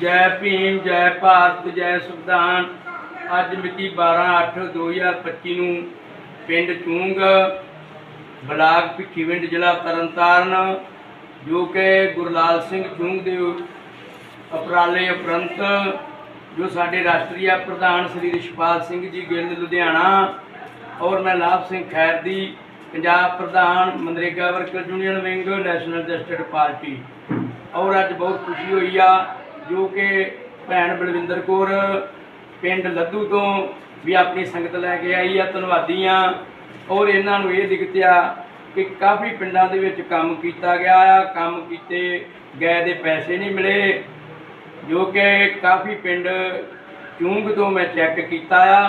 ਜੈ ਭੀਮ, ਜੈ ਭਾਰਤ, ਜੈ ਸੰਵਿਧਾਨ। ਅੱਜ ਮਿਤੀ 12/8/2025 ਨੂੰ ਪਿੰਡ ਚੂੰਗ, ਬਲਾਕ ਭਿੱਖੀਵਿੰਡ ਜ਼ਿਲ੍ਹਾ ਤਰਨਤਾਰਨ, ਜੋ ਕਿ ਗੁਰਲਾਲ ਸਿੰਘ ਚੂੰਗ ਦੇ ਉਪਰਾਲੇ ਉਪਰੰਤ ਜੋ ਸਾਡੇ ਰਾਸ਼ਟਰੀ ਪ੍ਰਧਾਨ ਸ੍ਰੀ ਰਿਸ਼ਪਾਲ ਸਿੰਘ ਜੀ ਗਿੱਲ, ਲੁਧਿਆਣਾ ਔਰ ਮੈਂ ਲਾਭ ਸਿੰਘ ਖੈਰ ਦੀ ਪੰਜਾਬ ਪ੍ਰਧਾਨ MNREGA worker union wing national justice party. ਔਰ ਅੱਜ ਬਹੁਤ ਖੁਸ਼ੀ ਹੋਈ ਆ ਜੋ ਕਿ ਭੈਣ ਬਲਵਿੰਦਰ ਕੌਰ ਪਿੰਡ ਲੱਦੂ ਤੋਂ ਵੀ ਆਪਣੀ ਸੰਗਤ ਲੈ ਕੇ ਆਈ ਆ ਧੰਨਵਾਦੀ ਆ ਔਰ ਇਹਨਾਂ ਨੂੰ ਇਹ ਦਿਖਤਿਆ ਕਿ ਕਾਫੀ ਪਿੰਡਾਂ ਦੇ ਵਿੱਚ ਕੰਮ ਕੀਤਾ ਗਿਆ ਆ, ਕੰਮ ਕੀਤੇ ਗਏ ਦੇ ਪੈਸੇ ਨਹੀਂ ਮਿਲੇ, ਜੋ ਕਿ ਕਾਫੀ ਪਿੰਡ ਚੂੰਗ ਤੋਂ ਮੈਂ ਚੈੱਕ ਕੀਤਾ ਆ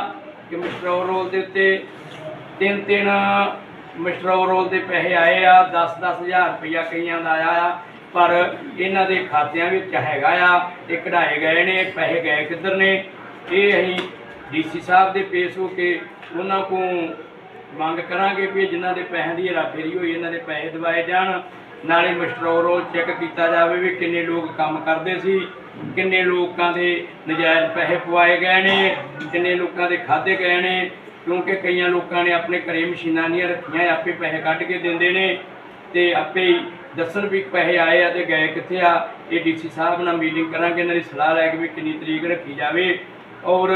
ਕਿ ਮਿਸਟਰ ਓਵਰਆਲ ਦੇ ਉੱਤੇ ਤਿੰਨ ਤਿੰਨ ਮਿਸਟਰ ਓਵਰਆਲ ਦੇ ਪੈਸੇ ਆਏ ਆ 10 ਹਜ਼ਾਰ ਰੁਪਇਆ ਕਈਆਂ ਦਾ ਆਇਆ ਆ। ਪਰ ਇਹਨਾਂ ਦੇ ਖਾਤਿਆਂ ਵਿੱਚ ਹੈਗਾ ਆ ਇਹ ਕਢਾਏ ਗਏ ਨੇ, ਪੈਸੇ ਗਏ ਕਿੱਧਰ ਨੇ? ਇਹ ਅਸੀਂ ਡੀਸੀ ਸਾਹਿਬ ਦੇ ਪੇਸ਼ ਹੋ ਕੇ ਉਹਨਾਂ ਕੋ ਮੰਗ ਕਰਾਂਗੇ ਵੀ ਜਿਨ੍ਹਾਂ ਦੇ ਪੈਸਿਆਂ ਦੀ ਹੇਰਾਫੇਰੀ ਹੋਈ, ਇਹਨਾਂ ਦੇ ਪੈਸੇ ਦਿਵਾਏ ਜਾਣ। ਨਾਲੇ ਮਿਸਟਰ ਓਵਰਆਲ ਚੈੱਕ ਕੀਤਾ ਜਾਵੇ ਵੀ ਕਿੰਨੇ ਲੋਕ ਕੰਮ ਕਰਦੇ ਸੀ, ਕਿੰਨੇ ਲੋਕਾਂ ਦੇ ਨਜਾਇਜ਼ ਪੈਸੇ ਪਵਾਏ ਗਏ ਨੇ, ਕਿੰਨੇ ਲੋਕਾਂ ਦੇ ਖਾਦੇ ਗਏ ਨੇ, ਕਿਉਂਕਿ ਕਈਆਂ ਲੋਕਾਂ ਨੇ ਆਪਣੇ ਘਰੇ ਮਸ਼ੀਨਾਂ ਨਹੀਂ ਰੱਖੀਆਂ, ਆਪੇ ਪੈਸੇ ਕੱਢ ਕੇ ਦਿੰਦੇ ਨੇ, ਤੇ ਆਪੇ ਦੱਸਣ ਵੀ ਪੈਸੇ ਆਏ ਆ ਤੇ ਗਏ ਕਿੱਥੇ ਆ, ਇਹ ਡੀਸੀ ਸਾਹਿਬ ਨਾਲ ਮੀਟਿੰਗ ਕਰਾਂਗੇ, ਇਹਨਾਂ ਦੀ ਸਲਾਹ ਲੈ ਕੇ ਵੀ ਕਿੰਨੀ ਤਰੀਕ ਰੱਖੀ ਜਾਵੇ ਔਰ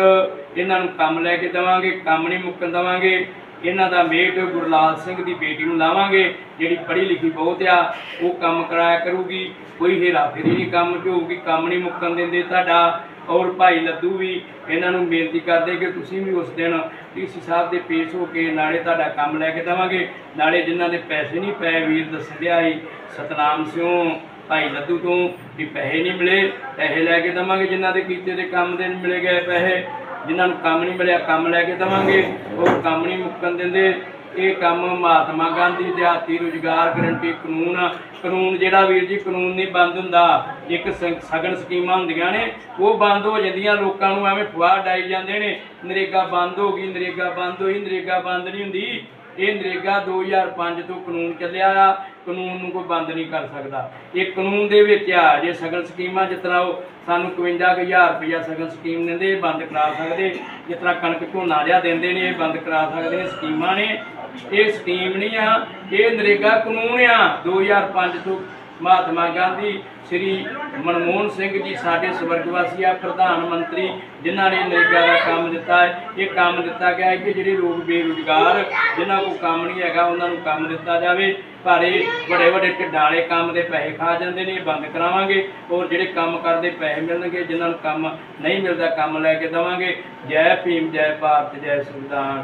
ਇਹਨਾਂ ਨੂੰ ਕੰਮ ਲੈ ਕੇ ਦੇਵਾਂਗੇ, ਕੰਮ ਨਹੀਂ ਮੁੱਕਣ ਦੇਵਾਂਗੇ। ਇਹਨਾਂ ਦਾ ਮੇਟ ਗੁਰਲਾਲ ਸਿੰਘ ਦੀ ਬੇਟੀ ਨੂੰ ਲਾਵਾਂਗੇ, ਜਿਹੜੀ ਪੜ੍ਹੀ ਲਿਖੀ ਬਹੁਤ ਆ, ਉਹ ਕੰਮ ਕਰਾਇਆ ਕਰੂਗੀ, ਕੋਈ ਹੇਰਾ ਨਹੀਂ, ਕੰਮ 'ਚ ਹੋਊਗੀ ਕੰਮ ਨਹੀਂ ਮੁੱਕਣ ਦਿੰਦੇ ਤੁਹਾਡਾ, ਔਰ ਭਾਈ ਲੱਦੂ ਵੀ ਇਹਨਾਂ ਨੂੰ ਬੇਨਤੀ ਕਰਦੇ ਕਿ ਤੁਸੀਂ ਵੀ ਉਸ ਦਿਨ ਡੀਸੀ ਸਾਹਿਬ ਦੇ ਪੇਸ਼ ਹੋ ਕੇ ਨਾਲੇ ਤੁਹਾਡਾ ਕੰਮ ਲੈ ਕੇ ਦੇਵਾਂਗੇ, ਨਾਲੇ ਜਿਨ੍ਹਾਂ ਦੇ ਪੈਸੇ ਨਹੀਂ ਪਏ, ਵੀਰ ਦੱਸਿਆ ਸੀ, ਸਤਨਾਮ ਸਿੰਘ ਭਾਈ ਲੱਦੂ ਤੋਂ ਵੀ ਪੈਸੇ ਨਹੀਂ ਮਿਲੇ, ਪੈਸੇ ਲੈ ਕੇ ਦੇਵਾਂਗੇ, ਜਿਨ੍ਹਾਂ ਦੇ ਕੀਤੇ ਦੇ ਕੰਮ ਦੇ ਮਿਲੇ ਗਏ ਪੈਸੇ। ਜਿਨ੍ਹਾਂ ਨੂੰ ਕੰਮ ਨਹੀਂ ਮਿਲਿਆ, ਕੰਮ ਲੈ ਕੇ ਦੇਵਾਂਗੇ। ਉਹ ਕੰਮ ਨਹੀਂ ਮੁੱਕਣ ਦਿੰਦੇ। ਇਹ ਕੰਮ ਮਹਾਤਮਾ ਗਾਂਧੀ ਦਿਹਾਤੀ ਰੁਜ਼ਗਾਰ ਗਰੰਟੀ ਕਾਨੂੰਨ ਆ। ਕਾਨੂੰਨ ਜਿਹੜਾ ਵੀਰ ਜੀ ਕਾਨੂੰਨ ਨਹੀਂ ਬੰਦ ਹੁੰਦਾ ਇੱਕ ਸਗਨ ਸਕੀਮਾਂ ਹੁੰਦੀਆਂ ਨੇ, ਉਹ ਬੰਦ ਹੋ ਜਾਂਦੀਆਂ, ਲੋਕਾਂ ਨੂੰ ਐਵੇਂ ਫੁਆਹ ਡਾਈ ਜਾਂਦੇ ਨੇ। ਨਰੇਗਾ ਬੰਦ ਹੋ ਗਈ, ਨਰੇਗਾ ਬੰਦ ਹੋਈ, ਨਰੇਗਾ ਬੰਦ ਨਹੀਂ ਹੁੰਦੀ। ਇਹ ਨਰੇਗਾ 2005 ਤੋਂ ਕਾਨੂੰਨ ਚੱਲਿਆ ਆ। ਕਾਨੂੰਨ ਨੂੰ ਕੋਈ ਬੰਦ ਨਹੀਂ ਕਰ ਸਕਦਾ। ਇਹ ਕਾਨੂੰਨ ਦੇ ਵਿੱਚ ਆ, ਜੇ ਸਗਨ ਸਕੀਮਾਂ ਜਿਸ ਤਰ੍ਹਾਂ ਉਹ ਸਾਨੂੰ 51000 ਰੁਪਇਆ ਸਗਨ ਸਕੀਮ ਦਿੰਦੇ, ਇਹ ਬੰਦ ਕਰਾ ਸਕਦੇ। ਜਿਸ ਤਰ੍ਹਾਂ ਕਣਕ ਝੋਨਾ ਜਿਹਾ ਦਿੰਦੇ ਨੇ, ਇਹ ਬੰਦ ਕਰਾ ਸਕਦੇ ਨੇ, ਸਕੀਮਾਂ ਨੇ। ਇਹ ਸਕੀਮ ਨਹੀਂ ਆ, ਇਹ ਨਰੇਗਾ ਕਾਨੂੰਨ ਆ। 2005 ਤੋਂ ਮਹਾਤਮਾ ਗਾਂਧੀ, ਸ੍ਰੀ ਮਨਮੋਹਨ ਸਿੰਘ ਜੀ ਸਾਡੇ ਸਵਰਗਵਾਸੀ ਆ, ਪ੍ਰਧਾਨ ਮੰਤਰੀ, ਜਿਨ੍ਹਾਂ ਨੇ ਨਰੇਗਾ ਦਾ ਕੰਮ ਦਿੱਤਾ ਇਹ ਕੰਮ ਦਿੱਤਾ ਗਿਆ ਕਿ ਜਿਹੜੇ ਲੋਕ ਬੇਰੁਜ਼ਗਾਰ, ਜਿਨ੍ਹਾਂ ਕੋਲ ਕੰਮ ਨਹੀਂ ਹੈਗਾ, ਉਹਨਾਂ ਨੂੰ ਕੰਮ ਦਿੱਤਾ ਜਾਵੇ। ਪਰ ਇਹ ਵੱਡੇ ਵੱਡੇ ਢਿੱਡਾਂ ਵਾਲੇ ਕੰਮ ਦੇ ਪੈਸੇ ਖਾ ਜਾਂਦੇ ਨੇ ਬੰਦ ਕਰਾਵਾਂਗੇ। ਔਰ ਜਿਹੜੇ ਕੰਮ ਕਰਦੇ ਪੈਸੇ ਮਿਲਣਗੇ, ਜਿਨ੍ਹਾਂ ਨੂੰ ਕੰਮ ਨਹੀਂ ਮਿਲਦਾ, ਕੰਮ ਲੈ ਕੇ ਦੇਵਾਂਗੇ। ਜੈ ਭੀਮ, ਜੈ ਭਾਰਤ, ਜੈ ਸੰਵਿਧਾਨ